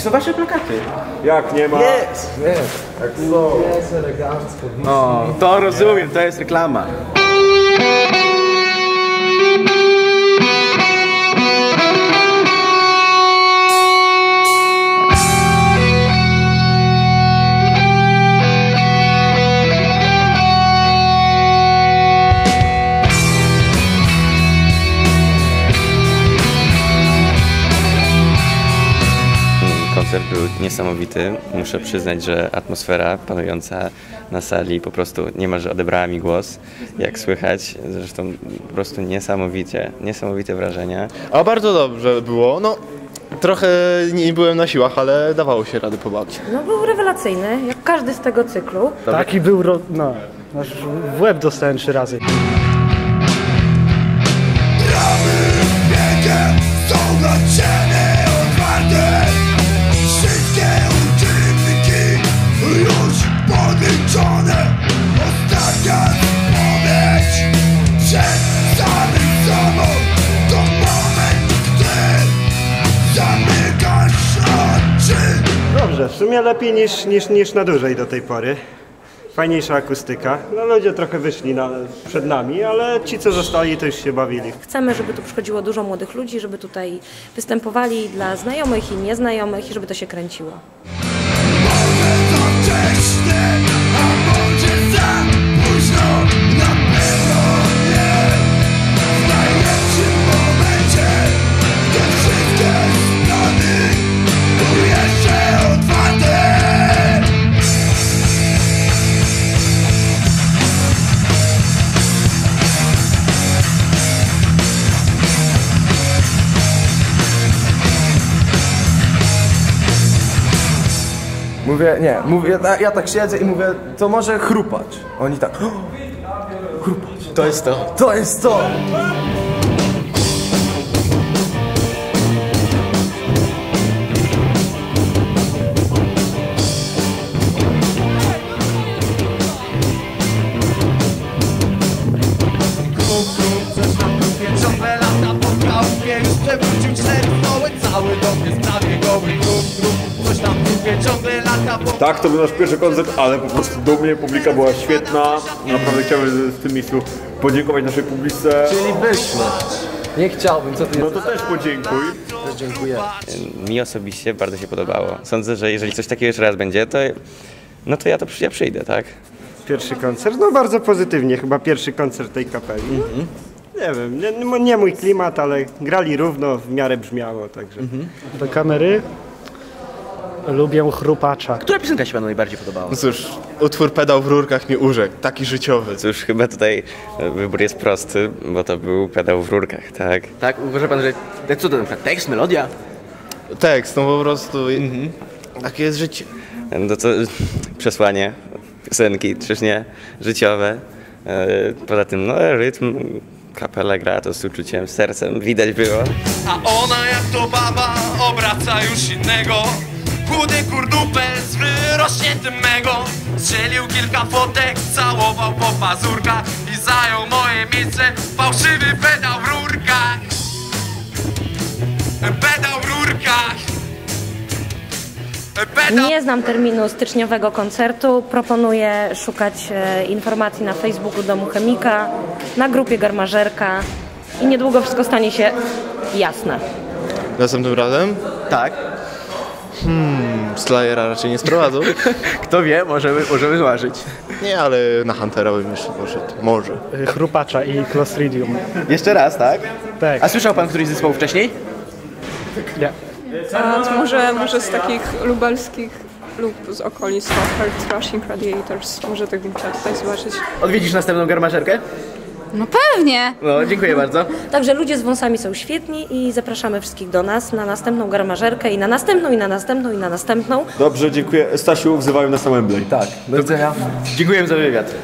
Gdzie są wasze plakaty? Jak nie ma? Jest! Jest! Tak są. Jest elegancko. O, to rozumiem, to jest reklama. Koncert był niesamowity. Muszę przyznać, że atmosfera panująca na sali po prostu niemalże odebrała mi głos, jak słychać. Zresztą po prostu niesamowicie, niesamowite wrażenia. A bardzo dobrze było. No, trochę nie byłem na siłach, ale dawało się rady pobawić. No był rewelacyjny, jak każdy z tego cyklu. Taki był, no, w łeb dostałem trzy razy. Dobrze, w sumie lepiej niż, niż, niż na dłużej do tej pory. Fajniejsza akustyka. No ludzie trochę wyszli na, przed nami, ale ci co zostali to już się bawili. Chcemy, żeby tu przychodziło dużo młodych ludzi, żeby tutaj występowali dla znajomych i nieznajomych i żeby to się kręciło. Mówię, nie, mówię, ja, ja tak siedzę i mówię, to może chrupacz. Oni tak, "O, chrupacz. To jest to. To jest to! Ciągle lata po kałpie Już przewrócił cztery stoły Cały dom jest prawie goły Grup, Tak, to był nasz pierwszy koncert, ale po prostu do mnie publika była świetna. Naprawdę chciałbym w tym miejscu podziękować naszej publice. Czyli wyszło. Nie chciałbym, co ty No to też podziękuj. Też dziękuję. Mi osobiście bardzo się podobało. Sądzę, że jeżeli coś takiego jeszcze raz będzie, to no to ja to ja przyjdę, tak? Pierwszy koncert, no bardzo pozytywnie, chyba pierwszy koncert tej kapeli. Nie wiem, nie, nie mój klimat, ale grali równo, w miarę brzmiało, także. Do kamery lubię chrupacza. Która piosenka się panu najbardziej podobała? No cóż, utwór pedał w rurkach mi urzekł. Taki życiowy. Cóż, chyba tutaj e, wybór jest prosty, bo to był pedał w rurkach, tak? Tak, uważa pan, że co to na przykład tekst, melodia? Tekst, no po prostu. Takie jest życie. No to przesłanie piosenki, czyż nie, życiowe. E, Poza tym, no rytm, kapela gra to z uczuciem, z sercem, widać było. A ona jak to baba obraca już innego Chudy kurdupel z wyrośniętym mego Strzelił kilka fotek, całował po pazurkach I zajął moje miejsce, fałszywy pedał w rurkach Pedał w rurkach Nie znam terminu styczniowego koncertu. Proponuję szukać e, informacji na Facebooku Domu Chemika, na grupie Garmażerka i niedługo wszystko stanie się jasne. Następnym razem Tak. Slayera raczej nie sprowadzą. Kto wie, możemy, możemy zważyć. nie, ale na Huntera bym jeszcze poszedł. Może. Y, Chrupacza i Clostridium. Jeszcze raz, tak? Tak. A słyszał pan któryś z zespołów wcześniej? Nie. A może, może z takich lubelskich lub z okolic Heart Thrashing Radiators. Może tak bym chciała tutaj zobaczyć. Odwiedzisz następną garmażerkę? No pewnie! No, dziękuję bardzo. Także ludzie z wąsami są świetni i zapraszamy wszystkich do nas na następną garmażerkę i na następną, i na następną, i na następną. Dobrze, dziękuję. Stasiu, wzywają nas na Wembley. Tak, do widzenia. Dziękuję za wywiad.